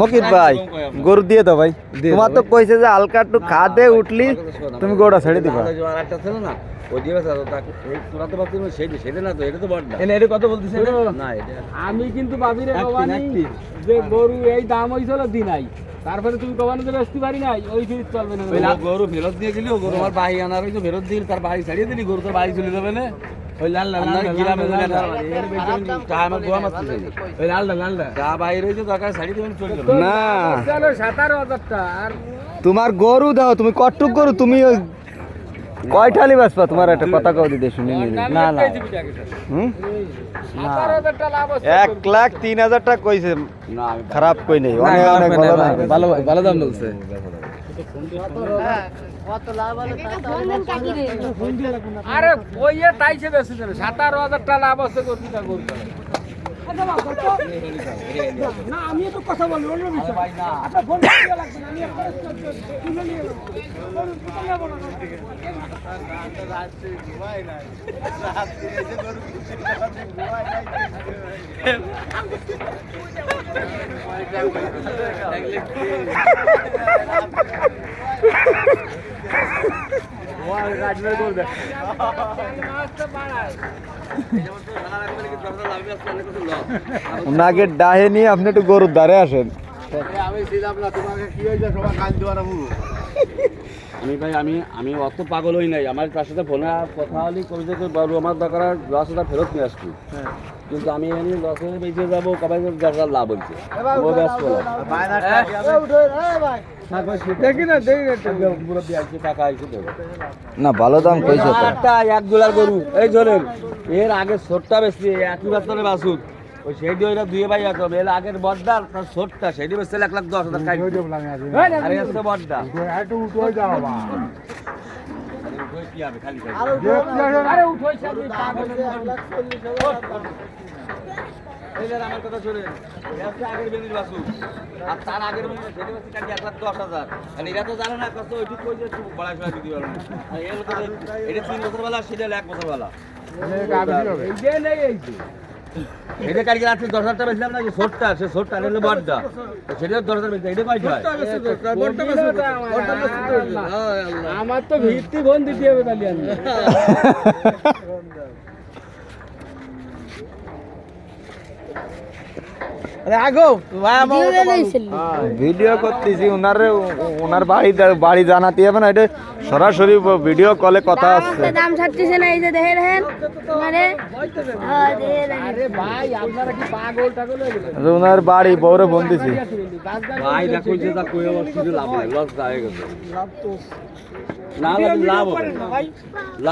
মকিত ভাই গরু দিয়ে দাও ভাই তোমার তো কইছে যে হালকা একটু খাদে উঠলি তুমি গরুটা ছেড়ে দিবা। ছিল না আমি কিন্তু যে গরু এই দাম হইছিল দিনাই। তারপরে তুমি কবানি তো বেচতে পারি নাই ওই ফিরিত চলবে না। গরু ফেরত দিয়ে গেলি গরু আমার বাড়ি আনার ফেরত দিল তার বাড়ি ছাড়িয়ে দিলি গরু তোর বাড়ি চলে যাবে না? ওই লাল লাল আপনার গ্রামে গেলে না, এর বেশি তা আমার গোয়া মাছ ওই লাল লাল যা বাইরে হয়েছে দরকার ছাড়িয়ে দেবেন? চলে যাবে। না। চলো সাতারো হাজারটা আর তোমার গরু দাও তুমি কটুক গরু তুমি ওই কয়টালি বাসপা তোমার একটা কথা কও দিতে শুনি নি না। এক লাখ তিন হাজার টাকা কইছে। না আমি খারাপ কই নেই। অনেক অনেক। ভালো ভালো দাম বলছে। আরে ওই এ তাইছে বেশি দেবে সাতারো হাজারটা লাভ আছে গরু না আমি তো কথা বলি অন্য বিষয়। আচ্ছা ফোন দিয়ে লাগবে না আমি তুলে নিয়ে না? ওনাকে ডাহে নিয়ে আপনি একটু গরুর দ্বারে আসেন। আমি ভাই, আমি আমি অত পাগল হই নাই। আমার তার সাথে ফোনে কথা হলি কবি যে বাবু আমার দরকার দশ হাজার ফেরত নিয়ে আসছি কিন্তু আমি এমনি লসে বেঁচে যাব কবাই দশ হাজার লাভ হচ্ছে ও ব্যস্ত না। দেখি না মুরব্বী আসছে টাকা না ভালো দাম কইছে একটা এক দুলার গরু। এই ধরেন এর আগে ছোটটা বেশি একই বাচ্চারে বাসুর ওই সেইটি ওইটা দুয়ে ভাই এক এর আগের বড্ডার তার ছোটটা সেইটি বেশি এক লাখ দশ হাজার খাই আরে আমার কথা শুনেন আগের বেনির বাসু আর তার আগের বেনির সেটা হচ্ছে কাটি এক লাখ দশ হাজার আর এরা তো জানে না কত ওইটুক যে একটু বড়া দিতে পারবে আর এর এটা তিন বছর বেলা সেটা এক বছর বেলা এই যে নেই এই যে। এটা কালকে রাত্রে দশ হাজার টাকা বেছিলাম না যে সোটটা সে সোটটা হলো বড়টা সেটা দশ হাজার বেছিলাম এটা কয়টা আমার তো ভিত্তি ফোন দিতে হবে তাহলে আমি ভিডিও করতেছি ওনার ওনার বাড়ি বাড়ি জানাতে হবে না এটা সরাসরি ভিডিও কলে কথা আসছে দাম ছাড়তেছে না এই যে দেখে দেখেন। মানে হ্যাঁ। আরে ভাই আপনারা কি পাগল টাগল হয়ে ওনার বাড়ি বউরে ফোন দিছি। ভাই দেখো যে তা কই শুধু লাভ নাই লস হয়ে গেছে। না লাভ হবে না।